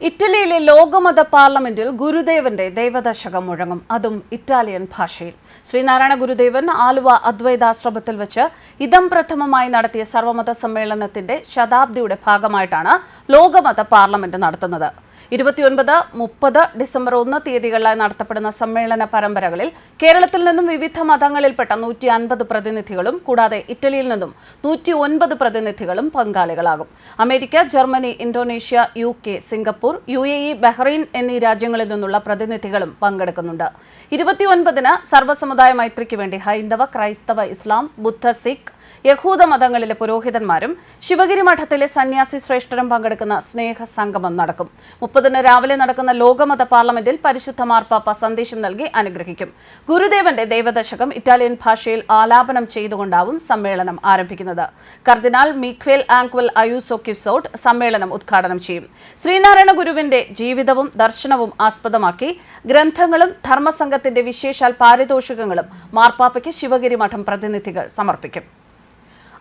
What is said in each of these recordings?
ഇറ്റലിയിലെ ലോകമത പാർലമെന്റിൽ ഗുരുദേവന്റെ ദൈവദശകം മുഴങ്ങും. അതും ഇറ്റാലിയൻ ഭാഷയിൽ. ശ്രീനാരായണ ഗുരുദേവൻ ആലുവ അദ്വൈതാശ്രമത്തിൽ വെച്ച് ഇതം പ്രഥമമായി നടത്തിയ സർവമത സമ്മേളനത്തിന്റെ ശതാബ്ദിയുടെ ഭാഗമായിട്ടാണ് ലോകമത പാർലമെന്റ് നടത്തുന്നത്. ഇരുപത്തിയൊൻപത് മുപ്പത് ഡിസംബർ ഒന്ന് തീയതികളിലായി നടത്തപ്പെടുന്ന സമ്മേളന പരമ്പരകളിൽ കേരളത്തിൽ നിന്നും വിവിധ മതങ്ങളിൽപ്പെട്ട നൂറ്റി അൻപത് പ്രതിനിധികളും കൂടാതെ ഇറ്റലിയിൽ നിന്നും നൂറ്റി ഒൻപത് പ്രതിനിധികളും പങ്കാളികളാകും. America Germany Indonesia U K Singapore U A E Bahrain എന്നീ രാജ്യങ്ങളിൽ നിന്നുള്ള പ്രതിനിധികളും പങ്കെടുക്കുന്നുണ്ട്. ഇരുപത്തിയൊൻപതിന് സർവസമുദായ മൈത്രിക്ക് വേണ്ടി ഹൈന്ദവ ക്രൈസ്തവ ഇസ്ലാം ബുദ്ധ സിഖ് യഹൂദ മതങ്ങളിലെ പുരോഹിതന്മാരും ശിവഗിരി മഠത്തിലെ സന്യാസി ശ്രേഷ്ഠരും പങ്കെടുക്കുന്ന സ്നേഹ സംഗമം നടക്കും. മുപ്പതിന് രാവിലെ നടക്കുന്ന ലോകമത പാർലമെന്റിൽ പരിശുദ്ധ മാർപ്പാപ്പ സന്ദേശം നൽകി അനുഗ്രഹിക്കും. ഗുരുദേവന്റെ ദൈവദശകം ഇറ്റാലിയൻ ഭാഷയിൽ ആലാപനം ചെയ്തുകൊണ്ടാവും സമ്മേളനം ആരംഭിക്കുന്നത്. കർദിനാൾ മിഖ്വേൽ ആങ്ക്വൽ അയൂസോ കിഫ്സോട്ട് സമ്മേളനം ഉദ്ഘാടനം ചെയ്യും. ശ്രീനാരായണ ഗുരുവിന്റെ ജീവിതവും ദർശനവും ആസ്പദമാക്കി ഗ്രന്ഥങ്ങളും ധർമ്മസംഘത്തിന്റെ വിശേഷാൽ പാരിതോഷികങ്ങളും മാർപ്പാപ്പയ്ക്ക് ശിവഗിരി മഠം പ്രതിനിധികൾ സമർപ്പിക്കും.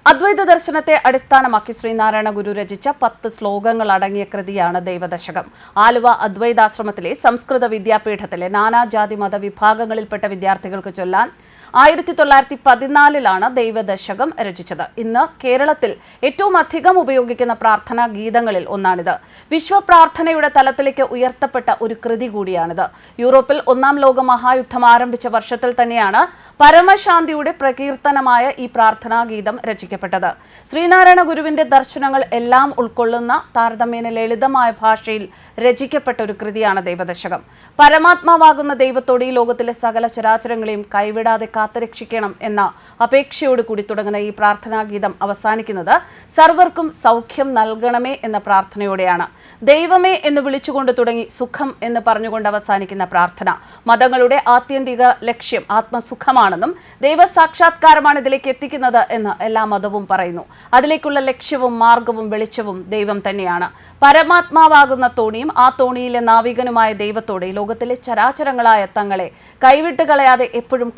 അദ്വൈത ദർശനത്തെ അടിസ്ഥാനമാക്കി ശ്രീനാരായണ ഗുരു രചിച്ച പത്ത് ശ്ലോകങ്ങൾ അടങ്ങിയ കൃതിയാണ് ദൈവദശകം. ആലുവ അദ്വൈതാശ്രമത്തിലെ സംസ്കൃത വിദ്യാപീഠത്തിലെ നാനാജാതി മത വിഭാഗങ്ങളിൽപ്പെട്ട വിദ്യാർത്ഥികൾക്ക് ചൊല്ലാൻ ആയിരത്തി തൊള്ളായിരത്തി പതിനാലിലാണ് ദൈവദശകം രചിച്ചത്. ഇന്ന് കേരളത്തിൽ ഏറ്റവും അധികം ഉപയോഗിക്കുന്ന പ്രാർത്ഥനാ ഗീതങ്ങളിൽ ഒന്നാണിത്. വിശ്വപ്രാർത്ഥനയുടെ തലത്തിലേക്ക് ഉയർത്തപ്പെട്ട ഒരു കൃതി കൂടിയാണിത്. യൂറോപ്പിൽ ഒന്നാം ലോക മഹായുദ്ധം ആരംഭിച്ച വർഷത്തിൽ തന്നെയാണ് പരമശാന്തിയുടെ പ്രകീർത്തനമായ ഈ പ്രാർത്ഥനാ ഗീതം രചിക്കപ്പെട്ടത്. ശ്രീനാരായണ ഗുരുവിന്റെ ദർശനങ്ങൾ എല്ലാം ഉൾക്കൊള്ളുന്ന താരതമ്യേന ലളിതമായ ഭാഷയിൽ രചിക്കപ്പെട്ട ഒരു കൃതിയാണ് ദൈവദശകം. പരമാത്മാവാകുന്ന ദൈവത്തോട് ഈ ലോകത്തിലെ സകല ചരാചരങ്ങളെയും കൈവിടാതെ കാത്തുരക്ഷിക്കണം എന്ന അപേക്ഷയോട് കൂടി തുടങ്ങുന്ന ഈ പ്രാർത്ഥനാ ഗീതം അവസാനിക്കുന്നത് സർവർക്കും സൗഖ്യം നൽകണമേ എന്ന പ്രാർത്ഥനയോടെയാണ്. ദൈവമേ എന്ന് വിളിച്ചുകൊണ്ട് തുടങ്ങി സുഖം എന്ന് പറഞ്ഞുകൊണ്ട് അവസാനിക്കുന്ന പ്രാർത്ഥന. മതങ്ങളുടെ ആത്യന്തിക ലക്ഷ്യം ആത്മസുഖമാണെന്നും ദൈവസാക്ഷാത്കാരമാണ് ഇതിലേക്ക് എത്തിക്കുന്നത് എന്ന് എല്ലാ മതവും പറയുന്നു. അതിലേക്കുള്ള ലക്ഷ്യവും മാർഗവും വെളിച്ചവും ദൈവം തന്നെയാണ്. പരമാത്മാവാകുന്ന തോണിയും ആ തോണിയിലെ നാവികനുമായ ദൈവത്തോടെ ലോകത്തിലെ ചരാചരങ്ങളായ തങ്ങളെ കൈവിട്ട് കളയാതെ എപ്പോഴും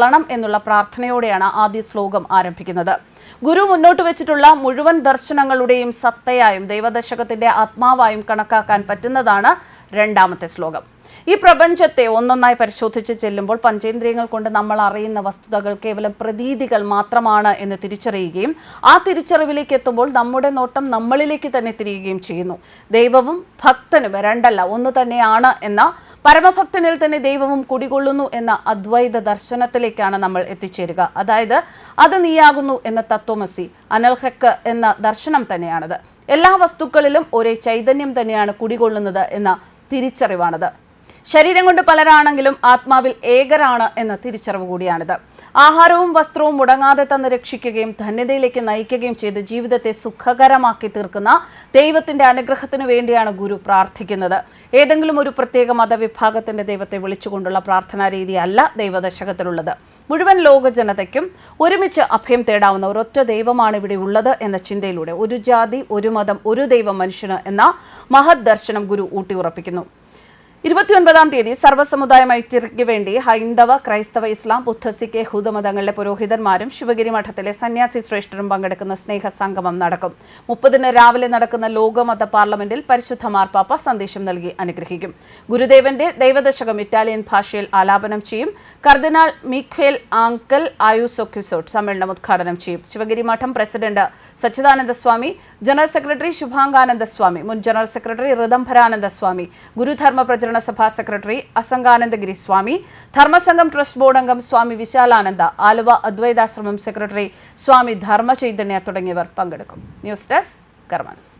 കാത്തുകൊള്ളണം എന്നുള്ള പ്രാർത്ഥനയോടെയാണ് ആദ്യ ശ്ലോകം ആരംഭിക്കുന്നത്. ഗുരു മുന്നോട്ട് വെച്ചിട്ടുള്ള മുഴുവൻ ദർശനങ്ങളുടെയും സത്തയായും ദൈവദശകത്തിന്റെ ആത്മാവായും കണക്കാക്കാൻ പറ്റുന്നതാണ് രണ്ടാമത്തെ ശ്ലോകം. ഈ പ്രപഞ്ചത്തെ ഒന്നൊന്നായി പരിശോധിച്ച് ചെല്ലുമ്പോൾ പഞ്ചേന്ദ്രിയങ്ങൾ കൊണ്ട് നമ്മൾ അറിയുന്ന വസ്തുതകൾ കേവലം പ്രതീതികൾ മാത്രമാണ് എന്ന് തിരിച്ചറിയുകയും ആ തിരിച്ചറിവിലേക്ക് എത്തുമ്പോൾ നമ്മുടെ നോട്ടം നമ്മളിലേക്ക് തന്നെ തിരിയുകയും ചെയ്യുന്നു. ദൈവവും ഭക്തനും രണ്ടല്ല ഒന്ന് തന്നെയാണ് എന്ന പരമഭക്തനിൽ തന്നെ ദൈവവും കുടികൊള്ളുന്നു എന്ന അദ്വൈത ദർശനത്തിലേക്കാണ് നമ്മൾ എത്തിച്ചേരുക. അതായത് അത് നീയാകുന്നു എന്ന തത്വമസി അനൽഹക്ക് എന്ന ദർശനം തന്നെയാണത്. എല്ലാ വസ്തുക്കളിലും ഒരേ ചൈതന്യം തന്നെയാണ് കുടികൊള്ളുന്നത് എന്ന തിരിച്ചറിവാണത്. ശരീരം കൊണ്ട് പലരാണെങ്കിലും ആത്മാവിൽ ഏകരാണ് എന്ന തിരിച്ചറിവ് കൂടിയാണിത്. ആഹാരവും വസ്ത്രവും മുടങ്ങാതെ തന്ന് രക്ഷിക്കുകയും ധന്യതയിലേക്ക് നയിക്കുകയും ചെയ്ത് ജീവിതത്തെ സുഖകരമാക്കി തീർക്കുന്ന ദൈവത്തിന്റെ അനുഗ്രഹത്തിനു വേണ്ടിയാണ് ഗുരു പ്രാർത്ഥിക്കുന്നത്. ഏതെങ്കിലും ഒരു പ്രത്യേക മതവിഭാഗത്തിന്റെ ദൈവത്തെ വിളിച്ചുകൊണ്ടുള്ള പ്രാർത്ഥനാ രീതിയല്ല ദൈവദശകത്തിലുള്ളത്. മുഴുവൻ ലോക ജനതയ്ക്കും ഒരുമിച്ച് അഭയം തേടാവുന്ന ഒരൊറ്റ ദൈവമാണ് ഇവിടെ ഉള്ളത് എന്ന ചിന്തയിലൂടെ ഒരു ജാതി ഒരു മതം ഒരു ദൈവം മനുഷ്യന് എന്ന മഹത് ദർശനം ഗുരു ഊട്ടിയുറപ്പിക്കുന്നു. ഇരുപത്തിയൊൻപതാം തീയതി സർവസമുദായ മൈത്രിക്ക് വേണ്ടി ഹൈന്ദവ ക്രൈസ്തവ ഇസ്ലാം ബുദ്ധ സിഖ് യഹൂദ മതങ്ങളിലെ പുരോഹിതന്മാരും ശിവഗിരി മഠത്തിലെ സന്യാസി ശ്രേഷ്ഠരും പങ്കെടുക്കുന്ന സ്നേഹ സംഗമം നടക്കും. മുപ്പതിന് രാവിലെ നടക്കുന്ന ലോകമത പാർലമെന്റിൽ പരിശുദ്ധ മാർപ്പാപ്പ സന്ദേശം നൽകി അനുഗ്രഹിക്കും. ഗുരുദേവന്റെ ദൈവദശകം ഇറ്റാലിയൻ ഭാഷയിൽ ആലാപനം ചെയ്യും. കർദിനാൾ മീഖ്വേൽ ആങ്കൽ ആയുസൊക്യുസോട്ട് സമ്മേളനം ഉദ്ഘാടനം ചെയ്യും. Sivagiri Mutt president Sachidananda Swami general secretary Shubhangananda Swami മുൻ general secretary Rithambharananda Swami Gurudharma Pracharana Sabha secretary Asanganandagiri Swami Dharmasangham trust board അംഗം സ്വാമി വിശാലാനന്ദ ആലുവ അദ്വൈതാശ്രമം സെക്രട്ടറി സ്വാമി ധർമ്മചൈതന്യ തുടങ്ങിയവർ പങ്കെടുക്കും. News desk കർമാനൂസ്